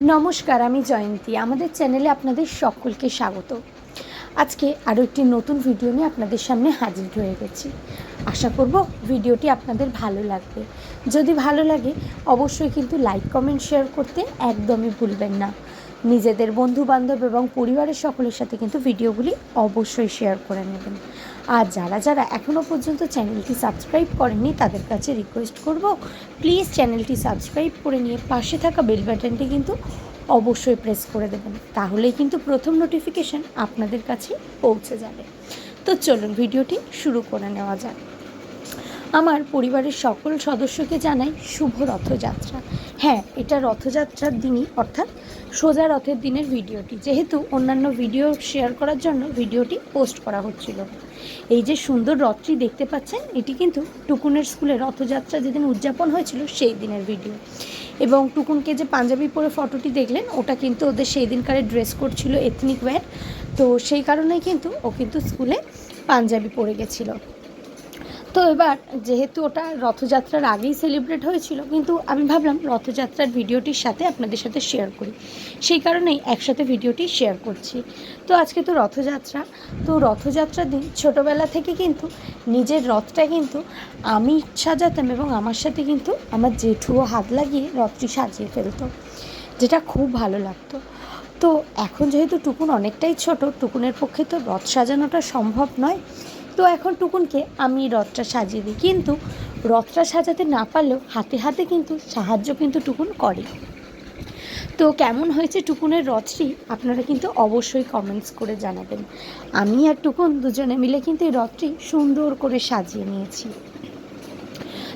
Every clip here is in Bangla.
নমস্কার, আমি জয়ন্তী। আমাদের চ্যানেলে আপনাদের সকলকে স্বাগত। আজকে আরও একটি নতুন ভিডিও নিয়ে আপনাদের সামনে হাজির হয়ে গেছি। আশা করব ভিডিওটি আপনাদের ভালো লাগবে। যদি ভালো লাগে, অবশ্যই কিন্তু লাইক, কমেন্ট, শেয়ার করতে একদমই ভুলবেন না। নিজেদের বন্ধু বান্ধব এবং পরিবারের সকলের সাথে কিন্তু ভিডিওগুলি অবশ্যই শেয়ার করে নেবেন। আর যারা যারা এখনও পর্যন্ত চ্যানেলটি সাবস্ক্রাইব করেননি, তাদের কাছে রিকোয়েস্ট করব প্লিজ চ্যানেলটি সাবস্ক্রাইব করে নিয়ে পাশে থাকা বেল বাটনটি কিন্তু অবশ্যই প্রেস করে দেবেন। তাহলেই কিন্তু প্রথম নোটিফিকেশান আপনাদের কাছে পৌঁছে যাবে। তো চলুন, ভিডিওটি শুরু করে নেওয়া যাক। আমার পরিবারের সকল সদস্যকে জানাই শুভ রথযাত্রা। হ্যাঁ এটা রথযাত্রার দিনই, অর্থাৎ সোজা রথের দিনের ভিডিওটি। যেহেতু অন্যান্য ভিডিও শেয়ার করার জন্য ভিডিওটি পোস্ট করা হচ্ছিল। এই যে সুন্দর রথটি দেখতে পাচ্ছেন, এটি কিন্তু টুকুনের স্কুলে রথযাত্রা যেদিন উদযাপন হয়েছিল, সেই দিনের ভিডিও। এবং টুকুনকে যে পাঞ্জাবি পরে ফটোটি দেখলেন, ওটা কিন্তু ওদের সেই দিনকারে ড্রেস কোড ছিল এথনিক ওয়্যার তো সেই কারণেই কিন্তু ও কিন্তু স্কুলে পাঞ্জাবি পরে গেছিল। তো এবার যেহেতু ওটা রথযাত্রার আগেই সেলিব্রেট হয়েছিল, কিন্তু আমি ভাবলাম রথযাত্রার ভিডিওটির সাথে আপনাদের সাথে শেয়ার করি। সেই কারণেই একসাথে ভিডিওটি শেয়ার করছি। তো আজকে তো রথযাত্রা। তো রথযাত্রার দিন ছোটোবেলা থেকে কিন্তু নিজের রথটা কিন্তু আমি সাজাতাম এবং আমার সাথে কিন্তু আমার জেঠুও হাত লাগিয়ে রথটি সাজিয়ে ফেলতো, যেটা খুব ভালো লাগতো। তো এখন যেহেতু টুকুন অনেকটাই ছোট, টুকুনের পক্ষে তো রথ সাজানোটা সম্ভব নয়। তো এখন টুকুনকে আমি রথটা সাজিয়ে দিই। কিন্তু রথটা সাজাতে না পারলেও হাতে হাতে কিন্তু সাহায্য কিন্তু টুকুন করে। তো কেমন হয়েছে টুকুনের রথটি আপনারা কিন্তু অবশ্যই কমেন্টস করে জানাবেন। আমি আর টুকুন দুজনে মিলে কিন্তু এই রথটি সুন্দর করে সাজিয়ে নিয়েছি।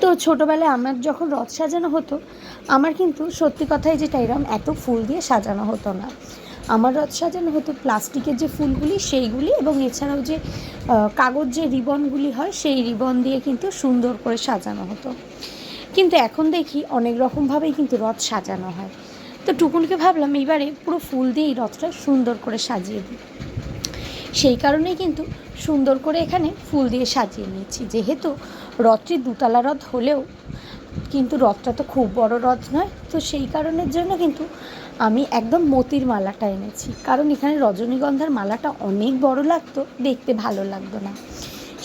তো ছোটোবেলায় আমার যখন রথ সাজানো হতো, আমার কিন্তু সত্যি কথাই যেটা এরম এত ফুল দিয়ে সাজানো হতো না। আমার রথ সাজানো হতো প্লাস্টিকের যে ফুলগুলি, সেইগুলি এবং এছাড়াও যে কাগজ যে রিবনগুলি হয়, সেই রিবন দিয়ে কিন্তু সুন্দর করে সাজানো হতো। কিন্তু এখন দেখি অনেক রকমভাবেই কিন্তু রথ সাজানো হয়। তো টুকুনকে ভাবলাম এইবারে পুরো ফুল দিয়ে এই রথটা সুন্দর করে সাজিয়ে দিই। সেই কারণেই কিন্তু সুন্দর করে এখানে ফুল দিয়ে সাজিয়ে নিয়েছি। যেহেতু রথটি দুতলা রথ হলেও কিন্তু রথটা তো খুব বড় রথ নয়। তো সেই কারণের জন্য কিন্তু আমি একদম মতির মালাটা এনেছি। কারণ এখানে রজনীগন্ধার মালাটা অনেক বড় লাগতো, দেখতে ভালো লাগতো না।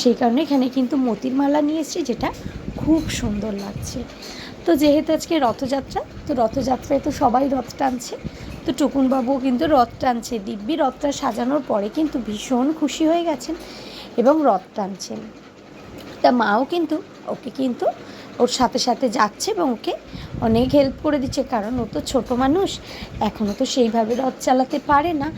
সেই কারণে এখানে কিন্তু মতির মালা নিয়েছি যেটা খুব সুন্দর লাগছে। তো যেহেতু আজকে রথযাত্রা, তো রথযাত্রায় তো সবাই রথ টানছে। তো টুকুনবাবুও কিন্তু রথ টানছে। দিব্যি রথটা সাজানোর পরে কিন্তু ভীষণ খুশি হয়ে গেছেন এবং রথ টানছেন। তা মাও কিন্তু, ওকে কিন্তু ওর সাথে সাথে যাচ্ছে এবং ওকে অনেক হেল্প করে দিচ্ছে, কারণ ও তো ছোটো মানুষ। এখনও তো সেইভাবে রথ চালাতে পারে না।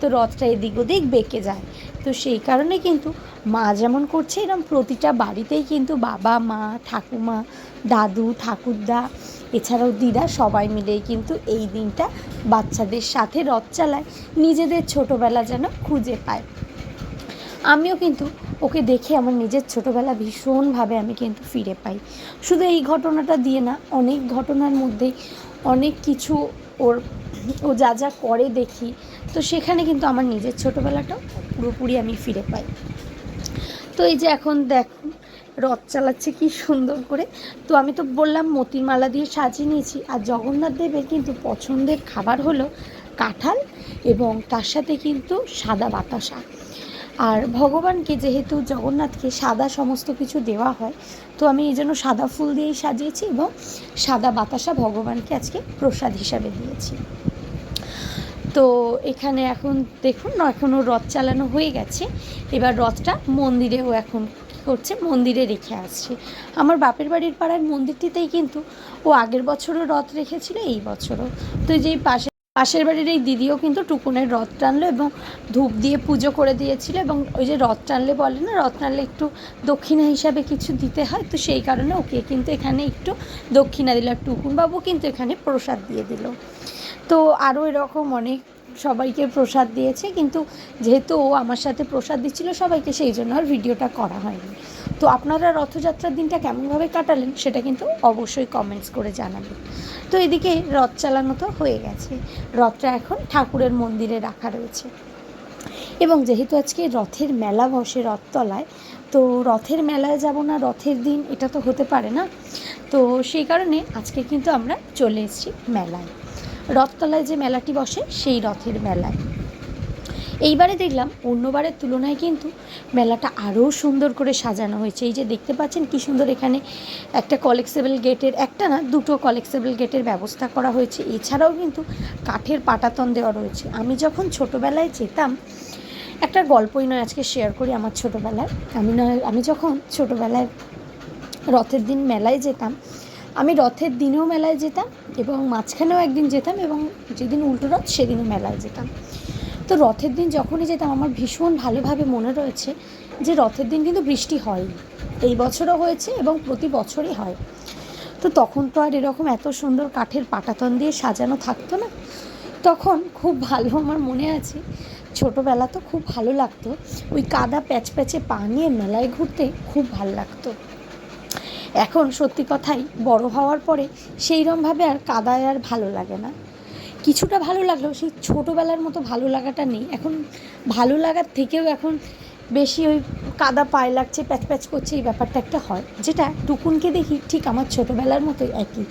তো রথটা এদিক ওদিক বেঁকে যায়। তো সেই কারণে কিন্তু মা যেমন করছে এরকম প্রতিটা বাড়িতেই কিন্তু বাবা, মা, ঠাকুমা, দাদু, ঠাকুরদা, এছাড়াও দিদা সবাই মিলেই কিন্তু এই দিনটা বাচ্চাদের সাথে রথ চালায়। নিজেদের ছোটোবেলা যেন খুঁজে পায়। আমিও কিন্তু ওকে দেখে আমার নিজের ছোটোবেলা ভীষণভাবে আমি কিন্তু ফিরে পাই। শুধু এই ঘটনাটা দিয়ে না, অনেক ঘটনার মধ্যেই অনেক কিছু ওর, ও যা যা করে দেখি, তো সেখানে কিন্তু আমার নিজের ছোটোবেলাটাও পুরোপুরি আমি ফিরে পাই। তো এই যে এখন দেখুন রথ চালাচ্ছে কি সুন্দর করে। তো আমি তো বললাম, মতির মালা দিয়ে সাজিয়ে নিয়েছি। আর জগন্নাথ দেবের কিন্তু পছন্দের খাবার হলো কাঁঠাল এবং তার সাথে কিন্তু সাদা বাতাসা। আর ভগবানকে যেহেতু জগন্নাথকে সাদা সমস্ত কিছু দেওয়া হয়, তো আমি এই জন্য সাদা ফুল দিয়েই সাজিয়েছি এবং সাদা বাতাসা ভগবানকে আজকে প্রসাদ হিসাবে দিয়েছি। তো এখানে এখন দেখুন এখনও রথ চালানো হয়ে গেছে। এবার রথটা মন্দিরেও এখন করছে, মন্দিরে রেখে আসছে। আমার বাপের বাড়ির পাড়ার মন্দিরটিতেই কিন্তু ও আগের বছরও রথ রেখেছিল, এই বছরও। তো যেই পাশে পাশের বাড়ির এই দিদিও কিন্তু টুকুনের রথ টানলো এবং ধূপ দিয়ে পুজো করে দিয়েছিল এবং ওই যে রথ টানলে বলে না, রথ টানলে একটু দক্ষিণা হিসাবে কিছু দিতে হয়, তো সেই কারণে ওকে কিন্তু এখানে একটু দক্ষিণা দিল আর টুকুনবাবু কিন্তু এখানে প্রসাদ দিয়ে দিল। তো আরও এরকম অনেক সবাইকে প্রসাদ দিয়েছে, কিন্তু যেহেতু ও আমার সাথে প্রসাদ দিচ্ছিল সবাইকে সেই জন্য আর ভিডিওটা করা হয়নি। তো আপনারা রথযাত্রার দিনটা কেমনভাবে কাটালেন সেটা কিন্তু অবশ্যই কমেন্টস করে জানাবেন। তো এদিকে রথ চালানো তো হয়ে গেছে। রথটা এখন ঠাকুরের মন্দিরে রাখা রয়েছে। এবং যেহেতু আজকে রথের মেলা বসে রথতলায়, তো রথের মেলায় যাব না, রথের দিন এটা তো হতে পারে না। তো সেই কারণে আজকে কিন্তু আমরা চলে এসেছি মেলায়। রথতলায় যে মেলাটি বসে, সেই রথের মেলায়। এইবারে দেখলাম অন্যবারের তুলনায় কিন্তু মেলাটা আরও সুন্দর করে সাজানো হয়েছে। এই যে দেখতে পাচ্ছেন কি সুন্দর এখানে একটা কলেক্সেবল গেটের একটা না, দুটো কলেক্সেবল গেটের ব্যবস্থা করা হয়েছে। এছাড়াও কিন্তু কাঠের পাটাতন দেওয়া রয়েছে। আমি যখন ছোটোবেলায় যেতাম, একটা গল্পই নয় আজকে শেয়ার করি আমার ছোটোবেলায় আমি নয়, আমি যখন ছোটোবেলায় রথের দিন মেলায় যেতাম, আমি রথের দিনেও মেলায় যেতাম এবং মাঝখানেও একদিন যেতাম এবং যেদিন উল্টো রথ সেদিনও মেলায় যেতাম। তো রথের দিন যখনই যেতাম, আমার ভীষণ ভালোভাবে মনে রয়েছে যে রথের দিন কিন্তু বৃষ্টি হয়নি। এই বছরও হয়েছে এবং প্রতি বছরই হয়। তো তখন তো আর এরকম এত সুন্দর কাঠের পাটাতন দিয়ে সাজানো থাকতো না। তখন খুব ভালো আমার মনে আছে, ছোটোবেলা তো খুব ভালো লাগতো। ওই কাদা প্যাচ প্যাচে পা নিয়ে মেলায় ঘুরতে খুব ভালো লাগতো। এখন সত্যি কথাই বড় হওয়ার পরে সেইরমভাবে আর কাদায় আর ভালো লাগে না। কিছুটা ভালো লাগলেও সেই ছোটোবেলার মতো ভালো লাগাটা নেই। এখন ভালো লাগার থেকেও এখন বেশি ওই কাদা পায়ে লাগছে, প্যাচ প্যাচ করছে, এই ব্যাপারটা একটা হয়। যেটা টুকুনকে দেখি ঠিক আমার ছোটোবেলার মতোই একই।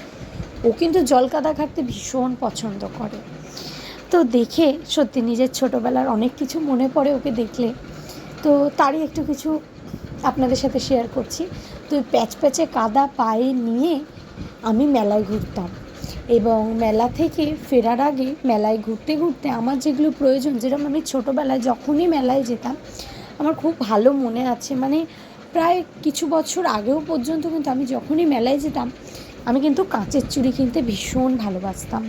ও কিন্তু জল কাদা ঘাটতে ভীষণ পছন্দ করে। তো দেখে সত্যি নিজের ছোটোবেলার অনেক কিছু মনে পড়ে ওকে দেখলে। তো তারই একটু কিছু আপনাদের সাথে শেয়ার করছি। তো প্যাচ প্যাচে কাদা পায়ে নিয়ে আমি মেলায় ঘুরতাম। এবং মেলা থেকে ফেরার আগে মেলায় ঘুরতে ঘুরতে আমার যেগুলো প্রয়োজন, যেরকম আমি ছোটোবেলায় যখনই মেলায় যেতাম, আমার খুব ভালো মনে আছে। মানে প্রায় কিছু বছর আগেও পর্যন্ত কিন্তু আমি যখনই মেলায় যেতাম, আমি কিন্তু কাঁচের চুড়ি কিনতে ভীষণ ভালোবাসতাম।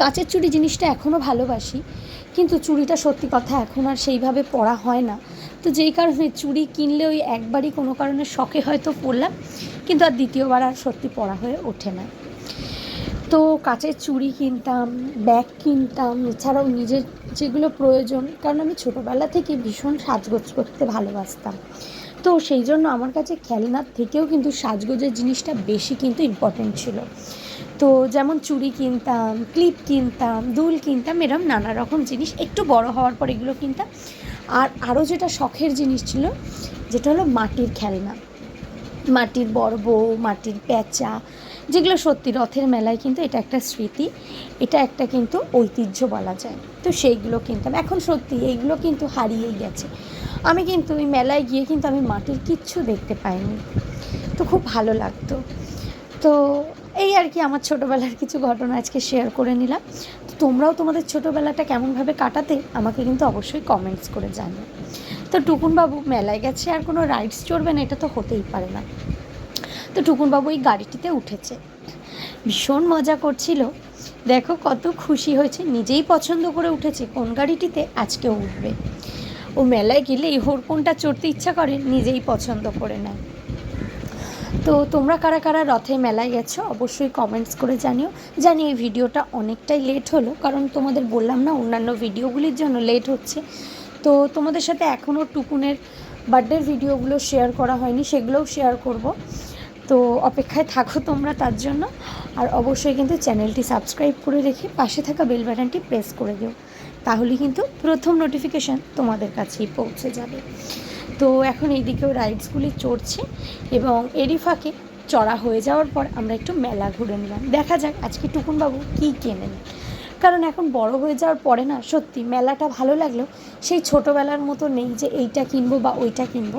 কাঁচের চুড়ি জিনিসটা এখনও ভালোবাসি, কিন্তু চুড়িটা সত্যি কথা এখন আর সেইভাবে পরা হয় না। তো যেই কারণে চুড়ি কিনলে ওই একবারই কোনো কারণে শখে হয়তো পরলাম, কিন্তু আর দ্বিতীয়বার আর সত্যি পরা হয়ে ওঠে না। তো কাচের চুড়ি কিনতাম, ব্যাগ কিনতাম, এছাড়াও নিজের যেগুলো প্রয়োজন, কারণ আমি ছোটোবেলা থেকে ভীষণ সাজগোজ করতে ভালোবাসতাম। তো সেই জন্য আমার কাছে খেলনার থেকেও কিন্তু সাজগোজের জিনিসটা বেশি কিন্তু ইম্পর্টেন্ট ছিল। তো যেমন চুড়ি কিনতাম, ক্লিপ কিনতাম, দুল কিনতাম, এরম নানা রকম জিনিস একটু বড় হওয়ার পর এগুলো কিনতাম। আর আরও যেটা শখের জিনিস ছিল, যেটা হলো মাটির খেলনা। মাটির বর্ব মাটির প্যাঁচা যেগুলো সত্যি রথের মেলায় কিন্তু এটা একটা স্মৃতি, এটা একটা কিন্তু ঐতিহ্য বলা যায়। তো সেইগুলো কিনতাম এখন সত্যি এইগুলো কিন্তু হারিয়েই গেছে। আমি কিন্তু ওই মেলায় গিয়ে কিন্তু আমি মাটির কিচ্ছু দেখতে পাইনি। তো খুব ভালো লাগতো। তো এই আর কি আমার ছোটোবেলার কিছু ঘটনা আজকে শেয়ার করে নিলাম। তো তোমরাও তোমাদের ছোটোবেলাটা কেমনভাবে কাটাতে আমাকে কিন্তু অবশ্যই কমেন্টস করে জানো তো টুকুনবাবু মেলায় গেছে, আর কোনো রাইডস চড়বে না, এটা তো হতেই পারে না। তো টুকুনবাবু এই গাড়িটিতে উঠেছে। ভীষণ মজা করছিল। দেখো কত খুশি হয়েছে, নিজেই পছন্দ করে উঠেছে, কোন গাড়িটিতে আজকেও উঠবে। ও মেলায় গেলে ওর কোনটা চড়তে ইচ্ছা করে, নিজেই পছন্দ করে নেয়। তো তোমরা কারা কারা রথে মেলায় গেছো, অবশ্যই কমেন্টস করে জানিও। জানি এই ভিডিওটা অনেকটাই লেট হলো, কারণ তোমাদের বললাম না, অন্যান্য ভিডিওগুলির জন্য লেট হচ্ছে। তো তোমাদের সাথে এখনও টুকুনের বার্থডের ভিডিওগুলো শেয়ার করা হয়নি, সেগুলোও শেয়ার করব। তো অপেক্ষায় থাকো তোমরা তার জন্য। আর অবশ্যই কিন্তু চ্যানেলটি সাবস্ক্রাইব করে রেখে পাশে থাকা বেল বাটনটি প্রেস করে দিও। তাহলে কিন্তু প্রথম নোটিফিকেশান তোমাদের কাছেই পৌঁছে যাবে। তো এখন এইদিকেও রাইডসগুলি চড়ছে এবং এরই ফাঁকে চড়া হয়ে যাওয়ার পর আমরা একটু মেলা ঘুরে নিলাম। দেখা যাক আজকে টুকুনবাবু কী কেনেন। কারণ এখন বড় হয়ে যাওয়ার পরে না, সত্যি মেলাটা ভালো লাগলেও সেই ছোটোবেলার মতো নেই যে এইটা কিনবো বা ওইটা কিনবো।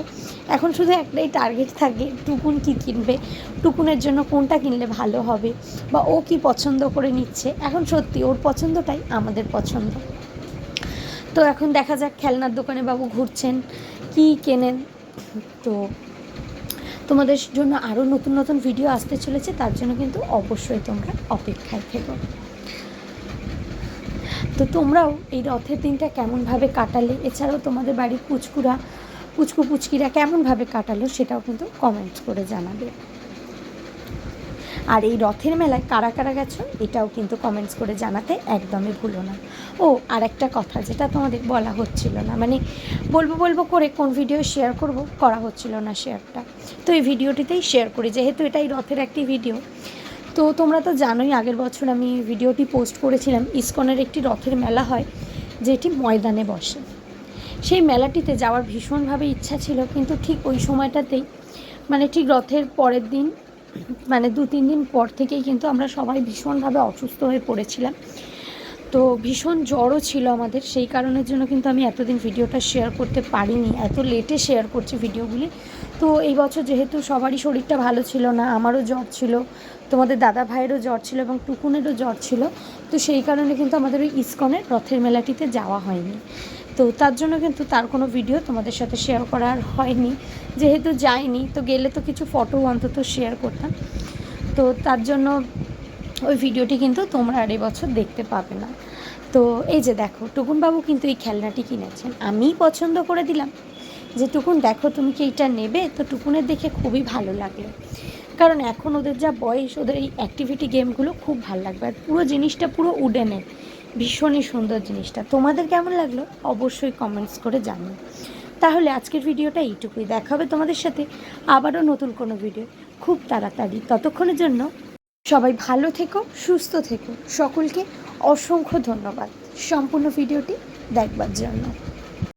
এখন শুধু একটাই টার্গেট থাকে, টুকুন কি কিনবে, টুকুনের জন্য কোনটা কিনলে ভালো হবে বা ও কি পছন্দ করে নিচ্ছে। এখন সত্যি ওর পছন্দটাই আমাদের পছন্দ। তো এখন দেখা যাক খেলনার দোকানে বাবু ঘুরছেন, কি কেনেন। তো তোমাদের জন্য আরও নতুন নতুন ভিডিও আসতে চলেছে, তার জন্য কিন্তু অবশ্যই তোমরা অপেক্ষায় থেকো। তো তোমরাও এই রথের দিনটা কেমনভাবে কাটালে? এছাড়াও তোমাদের বাড়ির পুচকুরা, পুচকু পুচকিরা কেমনভাবে কাটালো সেটাও কিন্তু কমেন্টস করে জানাবে। আর এই রথের মেলায় কারা কারা গেছো এটাও কিন্তু কমেন্টস করে জানাতে একদমই ভুলো না। ও আর একটা কথা যেটা তোমাদের বলা হচ্ছিল না মানে বলব বলব করে কোন ভিডিও শেয়ার করব, করা হচ্ছিল না শেয়ারটা তো এই ভিডিওটিতেই শেয়ার করি, যেহেতু এটাই রথের একটি ভিডিও তো তোমরা তো জানোই, আগের বছর আমি ভিডিওটি পোস্ট করেছিলাম, ইস্কনের একটি রথের মেলা হয়, যেটি ময়দানে বসে। সেই মেলাটিতে যাওয়ার ভীষণভাবে ইচ্ছা ছিল, কিন্তু ঠিক ওই সময়টাতেই মানে ঠিক রথের পরের দিন মানে দু তিন দিন পর থেকেই কিন্তু আমরা সবাই ভীষণভাবে অসুস্থ হয়ে পড়েছিলাম। তো ভীষণ জ্বরও ছিল আমাদের। সেই কারণের জন্য কিন্তু আমি এতদিন ভিডিওটা শেয়ার করতে পারিনি। এত লেটে শেয়ার করছি ভিডিওগুলি। তো এই বছর যেহেতু সবারই শরীরটা ভালো ছিল না, আমারও জ্বর ছিল, তোমাদের দাদা ভাইয়েরও জ্বর ছিল এবং টুকুনেরও জ্বর ছিল, তো সেই কারণে কিন্তু আমাদের ওই ইস্কনের রথের মেলাটিতে যাওয়া হয়নি। তো তার জন্য কিন্তু তার কোনো ভিডিও তোমাদের সাথে শেয়ার করা আর হয়নি। যেহেতু যাইনি, তো গেলে তো কিছু ফটো অন্তত শেয়ার করতাম। তো তার জন্য ওই ভিডিওটি কিন্তু তোমরা আর বছর দেখতে পাবে না। তো এই যে দেখো, টুকুনবাবু কিন্তু এই খেলনাটি কিনেছেন। আমিই পছন্দ করে দিলাম। যে টুকুন, দেখো তুমি কি এইটা নেবে? তো টুকুনের দেখে খুবই ভালো লাগল। কারণ এখন ওদের যা বয়স, ওদের এই অ্যাক্টিভিটি গেমগুলো খুব ভালো লাগবে। আর পুরো জিনিসটা পুরো উডেনের ভীষণই সুন্দর জিনিসটা। তোমাদের কেমন লাগল? অবশ্যই কমেন্টস করে জানিও। তাহলে আজকের ভিডিওটা এইটুকুই। দেখা হবে তোমাদের সাথে আবারও নতুন কোনো ভিডিও খুব তাড়াতাড়ি। ততক্ষণের জন্য সবাই ভালো থেকো সুস্থ থেকো। সকলকে অসংখ্য ধন্যবাদ। সম্পূর্ণ ভিডিওটি দেখবার জন্য।